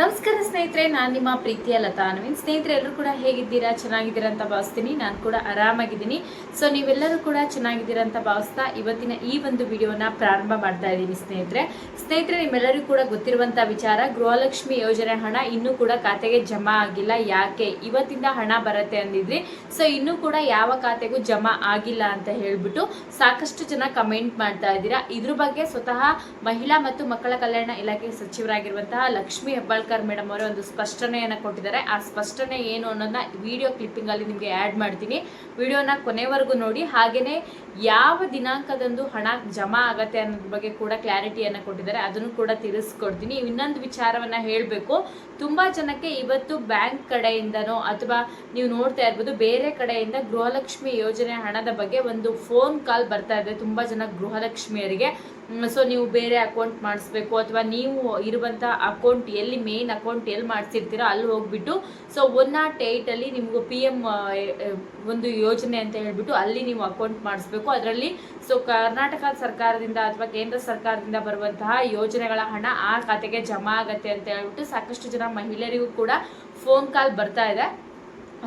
ನಮಸ್ಕಾರ ಸ್ನೇಹಿತರೆ, ನಾನು ನಿಮ್ಮ ಪ್ರೀತಿಯ ಲತಾ ಅನ್ವಿನ್ ಸ್ನೇಹಿತರೆ, ಎಲ್ಲರೂ ಕೂಡ ಹೇಗಿದ್ದೀರಾ? ಚೆನ್ನಾಗಿದ್ದೀರಾ ಅಂತ ಭಾವಿಸ್ತೀನಿ. ನಾನು ಕೂಡ ಆರಾಮಾಗಿದ್ದೀನಿ. ಸೊ ನೀವೆಲ್ಲರೂ ಕೂಡ ಚೆನ್ನಾಗಿದ್ದೀರಾ ಅಂತ ಭಾವಿಸ್ತಾ ಇವತ್ತಿನ ಈ ಒಂದು ವಿಡಿಯೋನ ಪ್ರಾರಂಭ ಮಾಡ್ತಾ ಇದ್ದೀನಿ ಸ್ನೇಹಿತರೆ. ಸ್ನೇಹಿತರೆ, ನಿಮ್ಮೆಲ್ಲರಿಗೂ ಕೂಡ ಗೊತ್ತಿರುವಂಥ ವಿಚಾರ, ಗೃಹಲಕ್ಷ್ಮಿ ಯೋಜನೆ ಹಣ ಇನ್ನೂ ಕೂಡ ಖಾತೆಗೆ ಜಮಾ ಆಗಿಲ್ಲ. ಯಾಕೆ? ಇವತ್ತಿಂದ ಹಣ ಬರುತ್ತೆ ಅಂದಿದ್ರಿ. ಸೊ ಇನ್ನೂ ಕೂಡ ಯಾವ ಖಾತೆಗೂ ಜಮಾ ಆಗಿಲ್ಲ ಅಂತ ಹೇಳಿಬಿಟ್ಟು ಸಾಕಷ್ಟು ಜನ ಕಮೆಂಟ್ ಮಾಡ್ತಾ ಇದ್ದೀರಾ. ಇದ್ರ ಬಗ್ಗೆ ಸ್ವತಃ ಮಹಿಳಾ ಮತ್ತು ಮಕ್ಕಳ ಕಲ್ಯಾಣ ಇಲಾಖೆ ಸಚಿವರಾಗಿರುವಂತಹ ಲಕ್ಷ್ಮಿ ಹೆಬ್ಬಾಳ್ಕರ್ ಮೇಡಮ್ ಅವರು ಒಂದು ಸ್ಪಷ್ಟನೆಯನ್ನು ಕೊಟ್ಟಿದ್ದಾರೆ. ಆ ಸ್ಪಷ್ಟನೆ ಏನು ಅನ್ನೋದನ್ನ ವಿಡಿಯೋ ಕ್ಲಿಪ್ಪಿಂಗ್ ಅಲ್ಲಿ ನಿಮಗೆ ಆ್ಯಡ್ ಮಾಡ್ತೀನಿ. ವಿಡಿಯೋನ ಕೊನೆವರೆಗೂ ನೋಡಿ. ಹಾಗೇನೆ ಯಾವ ದಿನಾಂಕದಂದು ಹಣ ಜಮಾ ಆಗತ್ತೆ ಅನ್ನೋದ್ರ ಬಗ್ಗೆ ಕೂಡ ಕ್ಲಾರಿಟಿಯನ್ನು ಕೊಟ್ಟಿದ್ದಾರೆ. ಅದನ್ನು ಕೂಡ ತಿಳಿಸ್ಕೊಡ್ತೀನಿ. ಇನ್ನೊಂದು ವಿಚಾರವನ್ನ ಹೇಳಬೇಕು. ತುಂಬಾ ಜನಕ್ಕೆ ಇವತ್ತು ಬ್ಯಾಂಕ್ ಕಡೆಯಿಂದನೋ ಅಥವಾ ನೀವು ನೋಡ್ತಾ ಇರ್ಬೋದು ಬೇರೆ ಕಡೆಯಿಂದ ಗೃಹಲಕ್ಷ್ಮಿ ಯೋಜನೆ ಹಣದ ಬಗ್ಗೆ ಒಂದು ಫೋನ್ ಕಾಲ್ ಬರ್ತಾ ಇದೆ ತುಂಬಾ ಜನ ಗೃಹಲಕ್ಷ್ಮಿಯರಿಗೆ. ಸೊ ನೀವು ಬೇರೆ ಅಕೌಂಟ್ ಮಾಡಿಸ್ಬೇಕು ಅಥವಾ ನೀವು ಇರುವಂಥ ಅಕೌಂಟ್ ಎಲ್ಲಿ ಮೇನ್ ಅಕೌಂಟ್ ಎಲ್ಲಿ ಮಾಡಿಸಿರ್ತೀರೋ, ಅಲ್ಲಿ ಹೋಗ್ಬಿಟ್ಟು ಸೊ ಒನ್ ನಾಟ್ ಏಯ್ಟಲ್ಲಿ ನಿಮಗೂ ಪಿ ಎಂ ಒಂದು ಯೋಜನೆ ಅಂತ ಹೇಳ್ಬಿಟ್ಟು ಅಲ್ಲಿ ನೀವು ಅಕೌಂಟ್ ಮಾಡಿಸ್ಬೇಕು. ಅದರಲ್ಲಿ ಸೊ ಕರ್ನಾಟಕ ಸರ್ಕಾರದಿಂದ ಅಥವಾ ಕೇಂದ್ರ ಸರ್ಕಾರದಿಂದ ಬರುವಂತಹ ಯೋಜನೆಗಳ ಹಣ ಆ ಖಾತೆಗೆ ಜಮಾ ಆಗತ್ತೆ ಅಂತ ಹೇಳ್ಬಿಟ್ಟು ಸಾಕಷ್ಟು ಜನ ಮಹಿಳೆಯರಿಗೂ ಕೂಡ ಫೋನ್ ಕಾಲ್ ಬರ್ತಾ ಇದೆ.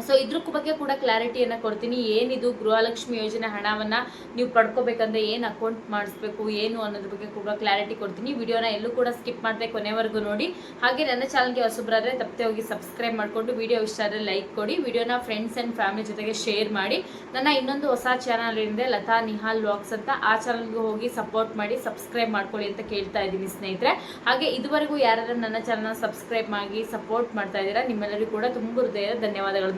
ಸೊ ಇದ್ರ ಬಗ್ಗೆ ಕೂಡ ಕ್ಲಾರಿಟಿಯನ್ನು ಕೊಡ್ತೀನಿ. ಏನಿದು ಗೃಹಲಕ್ಷ್ಮಿ ಯೋಜನೆ ಹಣವನ್ನು ನೀವು ಪಡ್ಕೋಬೇಕಂದ್ರೆ ಏನು ಅಕೌಂಟ್ ಮಾಡಿಸ್ಬೇಕು, ಏನು ಅನ್ನೋದ್ರ ಬಗ್ಗೆ ಕೂಡ ಕ್ಲಾರಿಟಿ ಕೊಡ್ತೀನಿ. ವಿಡಿಯೋನ ಎಲ್ಲೂ ಕೂಡ ಸ್ಕಿಪ್ ಮಾಡದೆ ಕೊನೆವರೆಗೂ ನೋಡಿ. ಹಾಗೆ ನನ್ನ ಚಾನಲ್ಗೆ ಹೊಸಬ್ರಾದ್ರೆ ತಪ್ಪದೆ ಹೋಗಿ ಸಬ್ಸ್ಕ್ರೈಬ್ ಮಾಡಿಕೊಂಡು ವಿಡಿಯೋ ಇಷ್ಟ ಆದರೆ ಲೈಕ್ ಕೊಡಿ. ವಿಡಿಯೋನ ಫ್ರೆಂಡ್ಸ್ ಆ್ಯಂಡ್ ಫ್ಯಾಮಿಲಿ ಜೊತೆಗೆ ಶೇರ್ ಮಾಡಿ. ನನ್ನ ಇನ್ನೊಂದು ಹೊಸ ಚಾನಲ್ ಇದೆ ಲತಾ ನಿಹಾಲ್ ವ್ಲಾಗ್ಸ್ ಅಂತ, ಆ ಚಾನಲ್ಗೆ ಹೋಗಿ ಸಪೋರ್ಟ್ ಮಾಡಿ ಸಬ್ಸ್ಕ್ರೈಬ್ ಮಾಡ್ಕೊಳ್ಳಿ ಅಂತ ಕೇಳ್ತಾ ಇದ್ದೀನಿ ಸ್ನೇಹಿತರೆ. ಹಾಗೆ ಇದುವರೆಗೂ ಯಾರಾದರೂ ನನ್ನ ಚಾನಲ್ನ ಸಬ್ಸ್ಕ್ರೈಬ್ ಮಾಡಿ ಸಪೋರ್ಟ್ ಮಾಡ್ತಾ ಇದ್ದೀರಾ, ನಿಮ್ಮೆಲ್ಲರಿಗೂ ಕೂಡ ತುಂಬ ಹೃದಯದ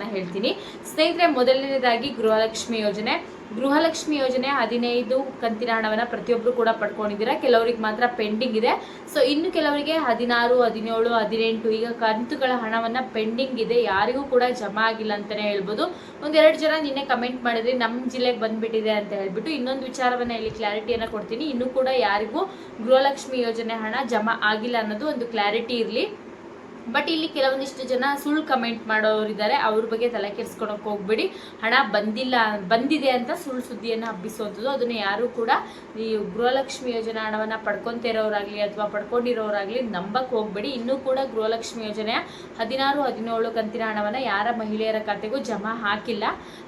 ಧನ್ಯವಾದಗಳನ್ನ ಹೇಳ್ತೀನಿ. ಸ್ನೇಹಿತರೆ, ಮೊದಲನೇದಾಗಿ ಗೃಹಲಕ್ಷ್ಮಿ ಯೋಜನೆ. ಗೃಹಲಕ್ಷ್ಮಿ ಯೋಜನೆ ಹದಿನೈದು ಕಂತಿನ ಹಣವನ್ನು ಪ್ರತಿಯೊಬ್ಬರು ಕೂಡ ಪಡ್ಕೊಂಡಿದ್ದೀರಾ? ಕೆಲವರಿಗೆ ಮಾತ್ರ ಪೆಂಡಿಂಗ್ ಇದೆ. ಸೊ, ಇನ್ನು ಕೆಲವರಿಗೆ ಹದಿನಾರು, ಹದಿನೇಳು, ಹದಿನೆಂಟು ಈಗ ಕಂತುಗಳ ಹಣವನ್ನು ಪೆಂಡಿಂಗ್ ಇದೆ. ಯಾರಿಗೂ ಕೂಡ ಜಮಾ ಆಗಿಲ್ಲ ಅಂತಲೇ ಹೇಳ್ಬೋದು. ಒಂದೆರಡು ಜನ ನಿನ್ನೆ ಕಮೆಂಟ್ ಮಾಡಿದ್ರಿ ನಮ್ಮ ಜಿಲ್ಲೆಗೆ ಬಂದ್ಬಿಟ್ಟಿದೆ ಅಂತ ಹೇಳ್ಬಿಟ್ಟು ಇನ್ನೊಂದು ವಿಚಾರವನ್ನು ಇಲ್ಲಿ ಕ್ಲಾರಿಟಿಯನ್ನು ಕೊಡ್ತೀನಿ. ಇನ್ನೂ ಕೂಡ ಯಾರಿಗೂ ಗೃಹಲಕ್ಷ್ಮಿ ಯೋಜನೆ ಹಣ ಜಮಾ ಆಗಿಲ್ಲ ಅನ್ನೋದು ಒಂದು ಕ್ಲಾರಿಟಿ ಇರಲಿ. ಬಟ್ ಇಲ್ಲಿ ಕೆಲವೊಂದಿಷ್ಟು ಜನ ಸುಳ್ಳು ಕಮೆಂಟ್ ಮಾಡೋರಿದ್ದಾರೆ ಅವ್ರ ಬಗ್ಗೆ ತಲೆ ಕೆರ್ಸ್ಕೊಳಕ್ ಹೋಗ್ಬೇಡಿ. ಹಣ ಬಂದಿಲ್ಲ, ಬಂದಿದೆ ಅಂತ ಸುಳ್ಳು ಸುದ್ದಿಯನ್ನು ಹಬ್ಬಿಸುವಂಥದ್ದು ಅದನ್ನು ಯಾರು ಕೂಡ ಈ ಗೃಹಲಕ್ಷ್ಮಿ ಯೋಜನೆ ಹಣವನ್ನು ಪಡ್ಕೊಂತಿರೋರಾಗಲಿ ಅಥವಾ ಪಡ್ಕೊಂಡಿರೋರಾಗಲಿ ನಂಬಕ್ಕೆ ಹೋಗ್ಬೇಡಿ. ಇನ್ನೂ ಕೂಡ ಗೃಹಲಕ್ಷ್ಮಿ ಯೋಜನೆಯ ಹದಿನಾರು, ಹದಿನೇಳು ಕಂತಿನ ಹಣವನ್ನು ಯಾರ ಮಹಿಳೆಯರ ಖಾತೆಗೂ ಜಮಾ ಹಾಕಿಲ್ಲ.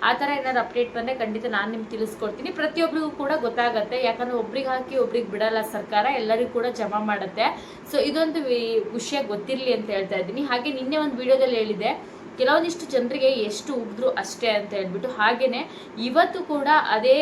ಆ ಥರ ಏನಾದ್ರು ಅಪ್ಡೇಟ್ ಬಂದರೆ ಖಂಡಿತ ನಾನು ನಿಮ್ಗೆ ತಿಳಿಸ್ಕೊಡ್ತೀನಿ. ಪ್ರತಿಯೊಬ್ಬರಿಗೂ ಕೂಡ ಗೊತ್ತಾಗುತ್ತೆ. ಯಾಕಂದ್ರೆ ಒಬ್ರಿಗೆ ಹಾಕಿ ಒಬ್ರಿಗೆ ಬಿಡಲ್ಲ ಸರ್ಕಾರ. ಎಲ್ಲರಿಗೂ ಕೂಡ ಜಮಾ ಮಾಡುತ್ತೆ. ಸೊ ಇದೊಂದು ವಿಷಯ ಗೊತ್ತಿರಲಿ ಅಂತ ಹೇಳ್ತಾ ಇದ್ದೀನಿ. ಹಾಗೆ ನಿನ್ನೆ ಒಂದು ವಿಡಿಯೋದಲ್ಲಿ ಹೇಳಿದೆ ಕೆಲವೊಂದಿಷ್ಟು ಜನರಿಗೆ ಎಷ್ಟು ಉಗಿದ್ರು ಅಷ್ಟೇ ಅಂತ ಹೇಳ್ಬಿಟ್ಟು, ಹಾಗೇನೆ ಇವತ್ತು ಕೂಡ ಅದೇ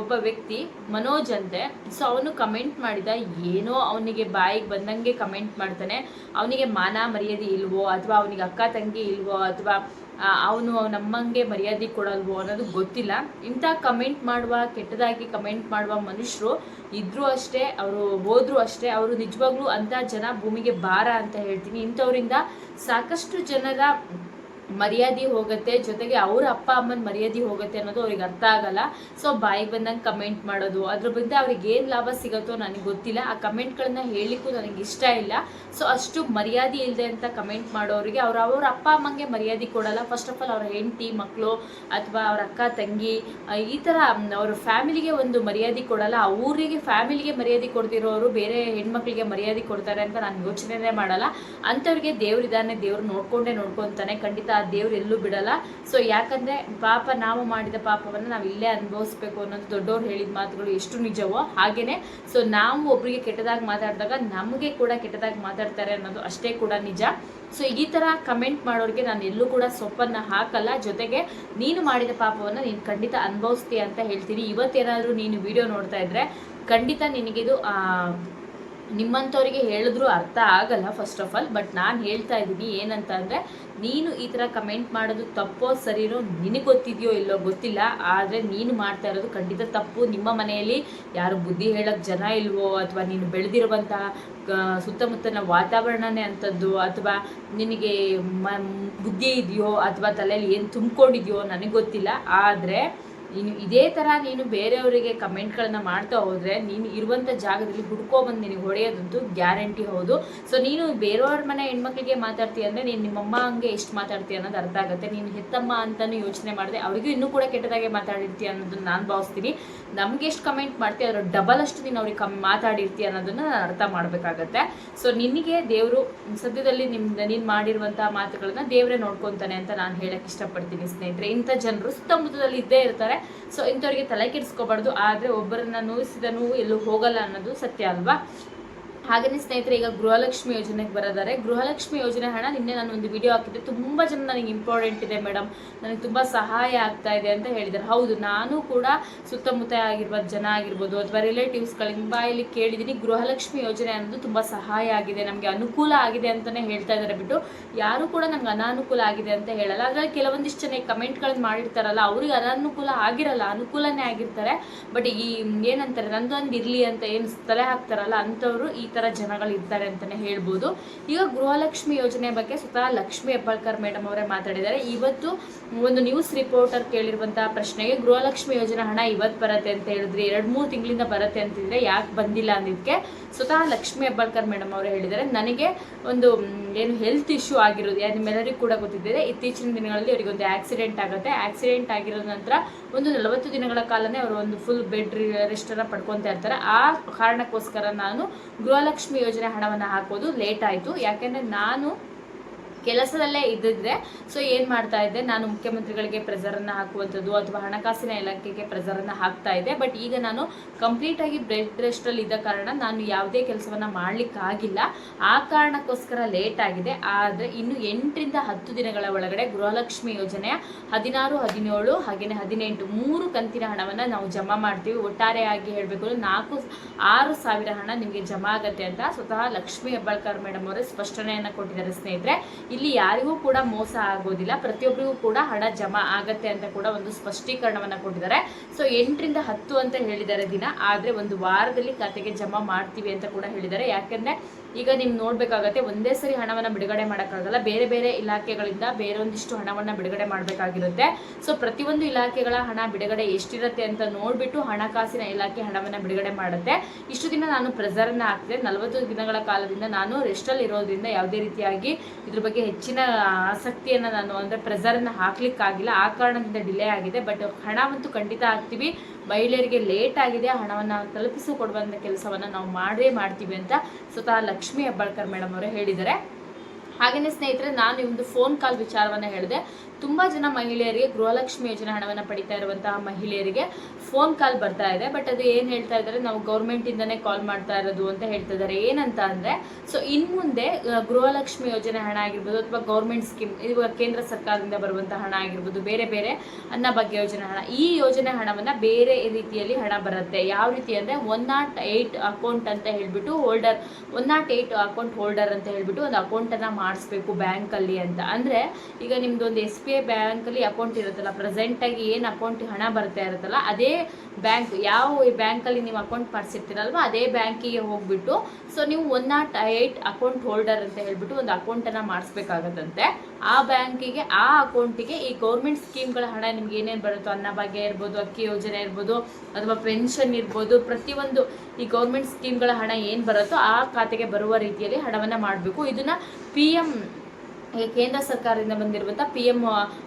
ಒಬ್ಬ ವ್ಯಕ್ತಿ, ಮನೋಜ್ ಅಂತೆ. ಸೊ ಅವನು ಕಮೆಂಟ್ ಮಾಡಿದ, ಏನೋ ಅವನಿಗೆ ಬಾಯಿಗೆ ಬಂದಂಗೆ ಕಮೆಂಟ್ ಮಾಡ್ತಾನೆ. ಅವನಿಗೆ ಮಾನ ಮರ್ಯಾದೆ ಇಲ್ವೋ, ಅಥವಾ ಅವನಿಗೆ ಅಕ್ಕ ತಂಗಿ ಇಲ್ವೋ, ಅಥವಾ ಅವನು ನಮ್ಮಂಗೆ ಮರ್ಯಾದೆ ಕೊಡಲ್ವೋ ಅನ್ನೋದು ಗೊತ್ತಿಲ್ಲ. ಇಂಥ ಕಮೆಂಟ್ ಮಾಡುವ, ಕೆಟ್ಟದಾಗಿ ಕಮೆಂಟ್ ಮಾಡುವ ಮನುಷ್ಯರು ಇದ್ರೂ ಅಷ್ಟೇ, ಅವರು ಹೋದ್ರು ಅಷ್ಟೇ, ಅವರು ನಿಜವಾಗ್ಲೂ ಅಂಥ ಜನ ಭೂಮಿಗೆ ಭಾರ ಅಂತ ಹೇಳ್ತೀನಿ. ಇಂಥವರಿಂದ ಸಾಕಷ್ಟು ಜನರ ಮರ್ಯಾದೆ ಹೋಗುತ್ತೆ, ಜೊತೆಗೆ ಅವ್ರ ಅಪ್ಪ ಅಮ್ಮನ ಮರ್ಯಾದೆ ಹೋಗುತ್ತೆ ಅನ್ನೋದು ಅವ್ರಿಗೆ ಅರ್ಥ ಆಗಲ್ಲ. ಸೊ ಬಾಯಿಗೆ ಬಂದಂಗೆ ಕಮೆಂಟ್ ಮಾಡೋದು, ಅದ್ರ ಬಗ್ಗೆ ಅವ್ರಿಗೆ ಏನು ಲಾಭ ಸಿಗುತ್ತೋ ನನಗೆ ಗೊತ್ತಿಲ್ಲ. ಆ ಕಮೆಂಟ್ಗಳನ್ನ ಹೇಳಲಿಕ್ಕೂ ನನಗೆ ಇಷ್ಟ ಇಲ್ಲ. ಸೊ ಅಷ್ಟು ಮರ್ಯಾದೆ ಇಲ್ಲದೆ ಅಂತ ಕಮೆಂಟ್ ಮಾಡೋರಿಗೆ ಅವ್ರು ಅವ್ರ ಅಪ್ಪ ಅಮ್ಮಂಗೆ ಮರ್ಯಾದೆ ಕೊಡಲ್ಲ. ಫಸ್ಟ್ ಆಫ್ ಆಲ್ ಅವ್ರ ಹೆಂಡತಿ ಮಕ್ಕಳು ಅಥವಾ ಅವ್ರ ಅಕ್ಕ, ತಂಗಿ ಈ ಥರ ಅವ್ರ ಫ್ಯಾಮಿಲಿಗೆ ಒಂದು ಮರ್ಯಾದೆ ಕೊಡಲ್ಲ. ಅವರಿಗೆ ಫ್ಯಾಮಿಲಿಗೆ ಮರ್ಯಾದೆ ಕೊಡ್ತಿರೋರು ಬೇರೆ ಹೆಣ್ಮಕ್ಳಿಗೆ ಮರ್ಯಾದೆ ಕೊಡ್ತಾರೆ ಅಂತ ನಾನು ಯೋಚನೆನೇ ಮಾಡಲ್ಲ. ಅಂಥವ್ರಿಗೆ ದೇವ್ರಿದಾನೆ ದೇವ್ರು ನೋಡ್ಕೊಂಡೇ ನೋಡ್ಕೊತಾನೆ. ಖಂಡಿತ ದೇವ್ರು ಎಲ್ಲೂ ಬಿಡಲ್ಲ. ಸೊ ಯಾಕಂದ್ರೆ ಪಾಪ ನಾವು ಮಾಡಿದ ಪಾಪವನ್ನು ನಾವು ಇಲ್ಲೇ ಅನುಭವಿಸ್ಬೇಕು ಅನ್ನೋದು ದೊಡ್ಡವ್ರು ಹೇಳಿದ ಮಾತುಗಳು ಎಷ್ಟು ನಿಜವೋ ಹಾಗೇನೆ. ಸೊ ನಾವು ಒಬ್ರಿಗೆ ಕೆಟ್ಟದಾಗಿ ಮಾತಾಡಿದಾಗ ನಮಗೆ ಕೂಡ ಕೆಟ್ಟದಾಗಿ ಮಾತಾಡ್ತಾರೆ ಅನ್ನೋದು ಅಷ್ಟೇ ಕೂಡ ನಿಜ. ಸೊ ಈ ಥರ ಕಮೆಂಟ್ ಮಾಡೋರಿಗೆ ನಾನು ಎಲ್ಲೂ ಕೂಡ ಸೊಪ್ಪನ್ನು ಹಾಕಲ್ಲ. ಜೊತೆಗೆ ನೀನು ಮಾಡಿದ ಪಾಪವನ್ನು ನೀನು ಖಂಡಿತ ಅನುಭವಿಸ್ತೀಯ ಅಂತ ಹೇಳ್ತೀನಿ. ಇವತ್ತೇನಾದರೂ ನೀನು ವಿಡಿಯೋ ನೋಡ್ತಾ ಇದ್ರೆ ಖಂಡಿತ ನಿನಗಿದು ನಿಮ್ಮಂಥವ್ರಿಗೆ ಹೇಳಿದ್ರು ಅರ್ಥ ಆಗಲ್ಲ ಫಸ್ಟ್ ಆಫ್ ಆಲ್ ಬಟ್ ನಾನು ಹೇಳ್ತಾ ಇದ್ದೀನಿ ಏನಂತ ಅಂದರೆ ನೀನು ಈ ಥರ ಕಮೆಂಟ್ ಮಾಡೋದು ತಪ್ಪೋ ಸರಿನೋ ನಿನಗೆ ಗೊತ್ತಿದೆಯೋ ಇಲ್ಲೋ ಗೊತ್ತಿಲ್ಲ, ಆದರೆ ನೀನು ಮಾಡ್ತಾ ಇರೋದು ಖಂಡಿತ ತಪ್ಪು. ನಿಮ್ಮ ಮನೆಯಲ್ಲಿ ಯಾರು ಬುದ್ಧಿ ಹೇಳೋಕ್ಕೆ ಜನ ಇಲ್ವೋ, ಅಥವಾ ನೀನು ಬೆಳೆದಿರುವಂತಹ ಸುತ್ತಮುತ್ತಲಿನ ವಾತಾವರಣನೇ ಅಂಥದ್ದು, ಅಥವಾ ನಿನಗೆ ಮ, ಬುದ್ಧಿ ಇದೆಯೋ, ಅಥವಾ ತಲೆಯಲ್ಲಿ ಏನು ತುಂಬಿಕೊಂಡಿದೆಯೋ ನನಗೆ ಗೊತ್ತಿಲ್ಲ, ಆದರೆ ನೀನು ಇದೇ ಥರ ನೀನು ಬೇರೆಯವರಿಗೆ ಕಮೆಂಟ್ಗಳನ್ನ ಮಾಡ್ತಾ ಹೋದರೆ ನೀನು ಇರುವಂಥ ಜಾಗದಲ್ಲಿ ಹುಡ್ಕೋ ಬಂದು ನಿನಗೆ ಹೊಡೆಯೋದಂತೂ ಗ್ಯಾರಂಟಿ ಹೌದು. ಸೊ ನೀನು ಬೇರೆಯವ್ರ ಮನೆ ಹೆಣ್ಮಕ್ಳಿಗೆ ಮಾತಾಡ್ತೀಯ ಅಂದರೆ ನೀನು ನಿಮ್ಮಮ್ಮ ಹಂಗೆ ಎಷ್ಟು ಮಾತಾಡ್ತೀಯ ಅನ್ನೋದು ಅರ್ಥ ಆಗುತ್ತೆ. ನೀನು ಹೆತ್ತಮ್ಮ ಅಂತಲೂ ಯೋಚನೆ ಮಾಡಿದೆ, ಅವರಿಗೂ ಇನ್ನೂ ಕೂಡ ಕೆಟ್ಟದಾಗೆ ಮಾತಾಡಿರ್ತೀಯ ಅನ್ನೋದನ್ನ ನಾನು ಭಾವಿಸ್ತೀನಿ. ನಮ್ಗೆ ಎಷ್ಟು ಕಮೆಂಟ್ ಮಾಡ್ತೀಯ ಅದರ ಡಬಲ್ ಅಷ್ಟು ನೀನು ಅವ್ರಿಗೆ ಕಮ್, ಮಾತಾಡಿರ್ತೀಯ ಅನ್ನೋದನ್ನ ನಾನು ಅರ್ಥ ಮಾಡಬೇಕಾಗತ್ತೆ. ಸೊ ನಿನಗೆ ದೇವರು ಸದ್ಯದಲ್ಲಿ ನಿಮ್ದು, ನೀನು ಮಾಡಿರುವಂಥ ಮಾತುಗಳನ್ನ ದೇವರೇ ನೋಡ್ಕೊತಾನೆ ಅಂತ ನಾನು ಹೇಳಕ್ಕೆ ಇಷ್ಟಪಡ್ತೀನಿ ಸ್ನೇಹಿತರೆ. ಇಂಥ ಜನರು ಸುತ್ತಮುತ್ತದಲ್ಲಿ ಇದ್ದೇ ಇರ್ತಾರೆ. ಸೊ ಇಂಥವ್ರಿಗೆ ತಲೆ ಕೆಡಿಸ್ಕೋಬಾರ್ದು ಆದರೆ ಒಬ್ಬರನ್ನ ನೋಯಿಸಿದ ನೋವು ಎಲ್ಲೂ ಹೋಗಲ್ಲ ಅನ್ನೋದು ಸತ್ಯ ಅಲ್ವಾ? ಹಾಗೆಯೇ ಸ್ನೇಹಿತರೆ, ಈಗ ಗೃಹಲಕ್ಷ್ಮಿ ಯೋಜನೆಗೆ ಬರೋದಾರೆ ಗೃಹಲಕ್ಷ್ಮಿ ಯೋಜನೆ ಹಣ ನಿನ್ನೆ ನಾನು ಒಂದು ವಿಡಿಯೋ ಹಾಕಿದ್ದೆ. ತುಂಬ ಜನ ನನಗೆ ಇಂಪಾರ್ಟೆಂಟ್ ಇದೆ ಮೇಡಮ್ ನನಗೆ ತುಂಬ ಸಹಾಯ ಆಗ್ತಾ ಇದೆ ಅಂತ ಹೇಳಿದ್ದಾರೆ. ಹೌದು, ನಾನು ಕೂಡ ಸುತ್ತಮುತ್ತ ಆಗಿರುವ ಜನ ಆಗಿರ್ಬೋದು ಅಥವಾ ರಿಲೇಟಿವ್ಸ್ಗಳಿಂದ ಬಾಯಲ್ಲಿ ಕೇಳಿದ್ದೀನಿ, ಗೃಹಲಕ್ಷ್ಮಿ ಯೋಜನೆ ಅನ್ನೋದು ತುಂಬ ಸಹಾಯ ಆಗಿದೆ, ನಮಗೆ ಅನುಕೂಲ ಆಗಿದೆ ಅಂತಲೇ ಹೇಳ್ತಾ ಇದ್ದಾರೆ. ಬಿಟ್ಟು ಯಾರು ಕೂಡ ನಮ್ಗೆ ಅನಾನುಕೂಲ ಆಗಿದೆ ಅಂತ ಹೇಳಲ್ಲ. ಅದರಲ್ಲಿ ಕೆಲವೊಂದಿಷ್ಟು ಜನ ಕಮೆಂಟ್ಗಳನ್ನು ಮಾಡಿರ್ತಾರಲ್ಲ, ಅವ್ರಿಗೆ ಅನಾನುಕೂಲ ಆಗಿರಲ್ಲ, ಅನುಕೂಲನೇ ಆಗಿರ್ತಾರೆ. ಬಟ್ ಈ, ಏನಂತಾರೆ ನಂದೊಂದು ಇರಲಿ ಅಂತ ಏನು ತಲೆ ಹಾಕ್ತಾರಲ್ಲ ಅಂಥವ್ರು ಈ ಥರ ಜನಗಳು ಇದ್ದಾರೆ ಅಂತಲೇ ಹೇಳ್ಬೋದು. ಈಗ ಗೃಹಲಕ್ಷ್ಮಿ ಯೋಜನೆ ಬಗ್ಗೆ ಸ್ವತಃ ಲಕ್ಷ್ಮಿ ಹೆಬ್ಬಾಳ್ಕರ್ ಮೇಡಮ್ ಅವರೇ ಮಾತಾಡಿದ್ದಾರೆ. ಇವತ್ತು ಒಂದು ನ್ಯೂಸ್ ರಿಪೋರ್ಟರ್ ಕೇಳಿರುವಂತಹ ಪ್ರಶ್ನೆಗೆ ಗೃಹಲಕ್ಷ್ಮಿ ಯೋಜನೆ ಹಣ ಇವತ್ತು ಬರುತ್ತೆ ಅಂತ ಹೇಳಿದ್ರಿ, ಎರಡು ಮೂರು ತಿಂಗಳಿಂದ ಬರುತ್ತೆ ಅಂತಿದ್ರೆ ಯಾಕೆ ಬಂದಿಲ್ಲ ಅಂದಿದ್ದಕ್ಕೆ ಸ್ವತಃ ಲಕ್ಷ್ಮಿ ಹೆಬ್ಬಾಳ್ಕರ್ ಮೇಡಮ್ ಅವರು ಹೇಳಿದ್ದಾರೆ. ನನಗೆ ಒಂದು ಏನು ಹೆಲ್ತ್ ಇಶ್ಯೂ ಆಗಿರೋದು, ಯಾರು ನಿಮ್ಮೆಲ್ಲರಿಗೂ ಕೂಡ ಗೊತ್ತಿದ್ದಿದೆ. ಇತ್ತೀಚಿನ ದಿನಗಳಲ್ಲಿ ಅವರಿಗೆ ಒಂದು ಆಕ್ಸಿಡೆಂಟ್ ಆಗುತ್ತೆ. ಆಕ್ಸಿಡೆಂಟ್ ಆಗಿರೋ ನಂತರ ಒಂದು ನಲವತ್ತು ದಿನಗಳ ಕಾಲನೇ ಅವರು ಒಂದು ಫುಲ್ ಬೆಡ್ ರೆಸ್ಟನ್ನು ಪಡ್ಕೊತಾ ಇರ್ತಾರೆ. ಆ ಕಾರಣಕ್ಕೋಸ್ಕರ ನಾನು ಗೃಹಲಕ್ಷ್ಮಿ ಯೋಜನೆ ಹಣವನ್ನು ಹಾಕೋದು ಲೇಟ್ ಆಯಿತು. ಯಾಕೆಂದರೆ ನಾನು ಕೆಲಸದಲ್ಲೇ ಇದ್ದಿದ್ರೆ ಸೊ ಏನು ಮಾಡ್ತಾ ಇದ್ದೆ, ನಾನು ಮುಖ್ಯಮಂತ್ರಿಗಳಿಗೆ ಪ್ರೆಸರನ್ನು ಹಾಕುವಂಥದ್ದು ಅಥವಾ ಹಣಕಾಸಿನ ಇಲಾಖೆಗೆ ಪ್ರೆಸರನ್ನು ಹಾಕ್ತಾ ಇದ್ದೆ. ಬಟ್ ಈಗ ನಾನು ಕಂಪ್ಲೀಟಾಗಿ ಬ್ರೆಡ್ ರೆಸ್ಟಲ್ಲಿ ಇದ್ದ ಕಾರಣ ನಾನು ಯಾವುದೇ ಕೆಲಸವನ್ನು ಮಾಡಲಿಕ್ಕಾಗಿಲ್ಲ. ಆ ಕಾರಣಕ್ಕೋಸ್ಕರ ಲೇಟ್ ಆಗಿದೆ. ಆದರೆ ಇನ್ನು ಎಂಟರಿಂದ ಹತ್ತು ದಿನಗಳ ಒಳಗಡೆ ಗೃಹಲಕ್ಷ್ಮಿ ಯೋಜನೆಯ ಹದಿನಾರು, ಹದಿನೇಳು ಹಾಗೆಯೇ ಹದಿನೆಂಟು, ಮೂರು ಕಂತಿನ ಹಣವನ್ನು ನಾವು ಜಮಾ ಮಾಡ್ತೀವಿ. ಒಟ್ಟಾರೆಯಾಗಿ ಹೇಳಬೇಕು ಅಂದರೆ ನಾಲ್ಕು, ಆರು ಸಾವಿರ ಹಣ ನಿಮಗೆ ಜಮಾ ಆಗುತ್ತೆ ಅಂತ ಸ್ವತಃ ಲಕ್ಷ್ಮಿ ಹೆಬ್ಬಾಳ್ಕರ್ ಮೇಡಮ್ ಅವರೇ ಸ್ಪಷ್ಟನೆಯನ್ನು ಕೊಟ್ಟಿದ್ದಾರೆ ಸ್ನೇಹಿತರೆ. ಇಲ್ಲಿ ಯಾರಿಗೂ ಕೂಡ ಮೋಸ ಆಗೋದಿಲ್ಲ ಪ್ರತಿಯೊಬ್ಬರಿಗೂ ಕೂಡ ಹಣ ಜಮಾ ಆಗತ್ತೆ ಅಂತ ಕೂಡ ಒಂದು ಸ್ಪಷ್ಟೀಕರಣವನ್ನು ಕೊಟ್ಟಿದ್ದಾರೆ. ಸೊ ಎಂಟರಿಂದ ಹತ್ತು ಅಂತ ಹೇಳಿದ್ದಾರೆ ದಿನ, ಆದರೆ ಒಂದು ವಾರದಲ್ಲಿ ಖಾತೆಗೆ ಜಮಾ ಮಾಡ್ತೀವಿ ಅಂತ ಕೂಡ ಹೇಳಿದ್ದಾರೆ. ಯಾಕೆಂದರೆ ಈಗ ನಿಮ್ಗೆ ನೋಡಬೇಕಾಗತ್ತೆ ಒಂದೇ ಸರಿ ಹಣವನ್ನು ಬಿಡುಗಡೆ ಮಾಡೋಕ್ಕಾಗಲ್ಲ. ಬೇರೆ ಬೇರೆ ಇಲಾಖೆಗಳಿಂದ ಬೇರೊಂದಿಷ್ಟು ಹಣವನ್ನು ಬಿಡುಗಡೆ ಮಾಡಬೇಕಾಗಿರುತ್ತೆ. ಸೊ ಪ್ರತಿಯೊಂದು ಇಲಾಖೆಗಳ ಹಣ ಬಿಡುಗಡೆ ಎಷ್ಟಿರುತ್ತೆ ಅಂತ ನೋಡಿಬಿಟ್ಟು ಹಣಕಾಸಿನ ಇಲಾಖೆ ಹಣವನ್ನು ಬಿಡುಗಡೆ ಮಾಡುತ್ತೆ. ಇಷ್ಟು ದಿನ ನಾನು ಪ್ರೆಸರನ್ನು ಹಾಕಿದೆ ನಲವತ್ತು ದಿನಗಳ ಕಾಲದಿಂದ ನಾನು ರೆಸ್ಟಲ್ಲಿ ಇರೋದ್ರಿಂದ ಯಾವುದೇ ರೀತಿಯಾಗಿ ಇದ್ರ ಬಗ್ಗೆ ಹೆಚ್ಚಿನ ಆಸಕ್ತಿಯನ್ನು ನಾನು ಅಂದರೆ ಪ್ರೆಸರನ್ನು ಹಾಕ್ಲಿಕ್ಕಾಗಿಲ್ಲ. ಆ ಕಾರಣದಿಂದ ಡಿಲೇ ಆಗಿದೆ. ಬಟ್ ಹಣವಂತೂ ಖಂಡಿತ ಹಾಕ್ತೀವಿ. ಮಹಿಳೆಯರಿಗೆ ಲೇಟ್ ಆಗಿದೆ ಹಣವನ್ನು ತಲುಪಿಸಿಕೊಡುವಂಥ ಕೆಲಸವನ್ನು ನಾವು ಮಾಡೇ ಮಾಡ್ತೀವಿ ಅಂತ ಸ್ವತಃ ಲಕ್ಷ್ಮಿ ಹೆಬ್ಬಾಳ್ಕರ್ ಮೇಡಮ್ ಅವರು ಹೇಳಿದ್ದಾರೆ. ಹಾಗೆಯೇ ಸ್ನೇಹಿತರೆ, ನಾನು ಈ ಫೋನ್ ಕಾಲ್ ವಿಚಾರವನ್ನು ಹೇಳಿದೆ. ತುಂಬ ಜನ ಮಹಿಳೆಯರಿಗೆ ಗೃಹಲಕ್ಷ್ಮಿ ಯೋಜನೆ ಹಣವನ್ನು ಪಡಿತಾ ಇರುವಂತಹ ಮಹಿಳೆಯರಿಗೆ ಫೋನ್ ಕಾಲ್ ಬರ್ತಾ ಇದೆ. ಬಟ್ ಅದು ಏನು ಹೇಳ್ತಾ ಇದ್ದಾರೆ, ನಾವು ಗೌರ್ಮೆಂಟಿಂದನೇ ಕಾಲ್ ಮಾಡ್ತಾ ಇರೋದು ಅಂತ ಹೇಳ್ತಾ ಇದ್ದಾರೆ. ಏನಂತ ಅಂದರೆ ಸೊ ಇನ್ ಮುಂದೆ ಗೃಹಲಕ್ಷ್ಮಿ ಯೋಜನೆ ಹಣ ಆಗಿರ್ಬೋದು ಅಥವಾ ಗೌರ್ಮೆಂಟ್ ಸ್ಕೀಮ್ ಇವಾಗ ಕೇಂದ್ರ ಸರ್ಕಾರದಿಂದ ಬರುವಂಥ ಹಣ ಆಗಿರ್ಬೋದು, ಬೇರೆ ಬೇರೆ ಅನ್ನ ಬಗ್ಗೆ ಯೋಜನೆ ಹಣ, ಈ ಯೋಜನೆ ಹಣವನ್ನು ಬೇರೆ ರೀತಿಯಲ್ಲಿ ಹಣ ಬರುತ್ತೆ. ಯಾವ ರೀತಿ ಅಂದರೆ ಒನ್ ನಾಟ್ ಏಯ್ಟ್ ಅಕೌಂಟ್ ಅಂತ ಹೇಳ್ಬಿಟ್ಟು holder one not eight account holder ಅಂತ ಹೇಳ್ಬಿಟ್ಟು ಒಂದು ಅಕೌಂಟನ್ನು ಮಾಡಿಸ್ಬೇಕು ಬ್ಯಾಂಕಲ್ಲಿ ಅಂತ. ಅಂದರೆ, ಈಗ ನಿಮ್ದು ಒಂದು ಎಸ್ ಬಿ ಐ ಬ್ಯಾಂಕಲ್ಲಿ ಅಕೌಂಟ್ ಇರುತ್ತಲ್ಲ ಪ್ರೆಸೆಂಟಾಗಿ ಏನು ಅಕೌಂಟ್ ಹಣ ಬರ್ತಾ ಇರುತ್ತಲ್ಲ, ಅದೇ ಬ್ಯಾಂಕ್ ಯಾವ ಬ್ಯಾಂಕಲ್ಲಿ ನೀವು ಅಕೌಂಟ್ ಮಾಡಿಸಿರ್ತೀರಲ್ವ, ಅದೇ ಬ್ಯಾಂಕಿಗೆ ಹೋಗ್ಬಿಟ್ಟು ಸೊ ನೀವು one not eight account holder ಅಂತ ಹೇಳ್ಬಿಟ್ಟು ಒಂದು ಅಕೌಂಟನ್ನು ಮಾಡಿಸ್ಬೇಕಾಗತ್ತಂತೆ. ಆ ಬ್ಯಾಂಕಿಗೆ ಆ ಅಕೌಂಟಿಗೆ ಈ ಗೌರ್ಮೆಂಟ್ ಸ್ಕೀಮ್ಗಳ ಹಣ ನಿಮ್ಗೆ ಏನೇನು ಬರುತ್ತೋ ಅನ್ನಭಾಗ್ಯ ಇರ್ಬೋದು, ಅಕ್ಕಿ ಯೋಜನೆ ಇರ್ಬೋದು, ಅಥವಾ ಪೆನ್ಷನ್ ಇರ್ಬೋದು, ಪ್ರತಿಯೊಂದು ಈ ಗೌರ್ಮೆಂಟ್ ಸ್ಕೀಮ್ಗಳ ಹಣ ಏನು ಬರುತ್ತೋ ಆ ಖಾತೆಗೆ ಬರುವ ರೀತಿಯಲ್ಲಿ ಹಣವನ್ನು ಮಾಡಬೇಕು. ಇದನ್ನು ಪಿ ಎಂ ಈ ಕೇಂದ್ರ ಸರ್ಕಾರದಿಂದ ಬಂದಿರುವಂಥ ಪಿ ಎಂ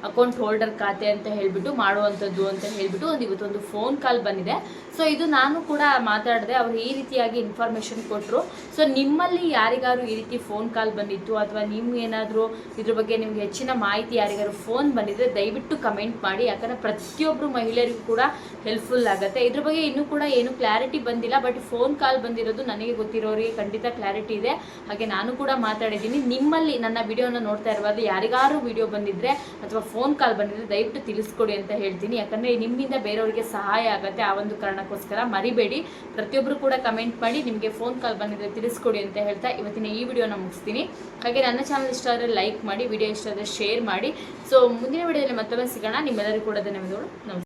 ಅಕೌಂಟ್ ಹೋಲ್ಡರ್ ಖಾತೆ ಅಂತ ಹೇಳಿಬಿಟ್ಟು ಮಾಡುವಂಥದ್ದು ಅಂತ ಹೇಳಿಬಿಟ್ಟು ಒಂದು ಇವತ್ತೊಂದು ಫೋನ್ ಕಾಲ್ ಬಂದಿದೆ. ಸೊ ಇದು ನಾನು ಕೂಡ ಮಾತಾಡಿದೆ, ಅವರು ಈ ರೀತಿಯಾಗಿ ಇನ್ಫಾರ್ಮೇಷನ್ ಕೊಟ್ಟರು ಸೊ ನಿಮ್ಮಲ್ಲಿ ಯಾರಿಗಾರು ಈ ರೀತಿ ಫೋನ್ ಕಾಲ್ ಬಂದಿತ್ತು? ಅಥವಾ ನಿಮ್ಗೆ ಏನಾದರೂ ಇದ್ರ ಬಗ್ಗೆ ನಿಮ್ಗೆ ಹೆಚ್ಚಿನ ಮಾಹಿತಿ ಯಾರಿಗಾರು ಫೋನ್ ಬಂದಿದ್ದರೆ ದಯವಿಟ್ಟು ಕಮೆಂಟ್ ಮಾಡಿ. ಯಾಕಂದರೆ ಪ್ರತಿಯೊಬ್ಬರು ಮಹಿಳೆಯರಿಗೂ ಕೂಡ ಹೆಲ್ಪ್ಫುಲ್ ಆಗುತ್ತೆ. ಇದ್ರ ಬಗ್ಗೆ ಇನ್ನೂ ಕೂಡ ಏನು ಕ್ಲಾರಿಟಿ ಬಂದಿಲ್ಲ. ಬಟ್ ಫೋನ್ ಕಾಲ್ ಬಂದಿರೋದು ನನಗೆ ಗೊತ್ತಿರೋರಿಗೆ ಖಂಡಿತ ಕ್ಲಾರಿಟಿ ಇದೆ. ಹಾಗೆ ನಾನು ಕೂಡ ಮಾತಾಡಿದ್ದೀನಿ. ನಿಮ್ಮಲ್ಲಿ ನನ್ನ ವಿಡಿಯೋನ ನೋಡ್ತಾ ಇರುವಾಗ ಯಾರಿಗಾರು ವಿಡಿಯೋ ಬಂದಿದ್ರೆ ಅಥವಾ ಫೋನ್ ಕಾಲ್ ಬಂದಿದ್ರೆ ದಯವಿಟ್ಟು ತಿಳಿಸ್ಕೊಡಿ ಅಂತ ಹೇಳ್ತೀನಿ. ಯಾಕಂದರೆ ನಿಮ್ಮಿಂದ ಬೇರೆಯವರಿಗೆ ಸಹಾಯ ಆಗುತ್ತೆ. ಆ ಒಂದು ಕಾರಣಕ್ಕೋಸ್ಕರ ಮರಿಬೇಡಿ. ಪ್ರತಿಯೊಬ್ಬರು ಕೂಡ ಕಮೆಂಟ್ ಮಾಡಿ ನಿಮಗೆ ಫೋನ್ ಕಾಲ್ ಬಂದಿದ್ರೆ ತಿಳಿಸ್ಕೊಡಿ ಅಂತ ಹೇಳ್ತಾ ಇವತ್ತಿನ ಈ ವಿಡಿಯೋನ ಮುಗಿಸ್ತೀನಿ. ಹಾಗೆ ನನ್ನ ಚಾನಲ್ ಇಷ್ಟ ಆದರೆ ಲೈಕ್ ಮಾಡಿ ವಿಡಿಯೋ ಇಷ್ಟ ಆದರೆ ಶೇರ್ ಮಾಡಿ. ಸೊ ಮುಂದಿನ ವಿಡಿಯೋದಲ್ಲಿ ಮತ್ತೊಮ್ಮೆ ಸಿಗೋಣ. ನಿಮ್ಮೆಲ್ಲರಿಗೂ ಕೂಡ ಧನ್ಯವಾದಗಳು. ನಮಸ್ಕಾರ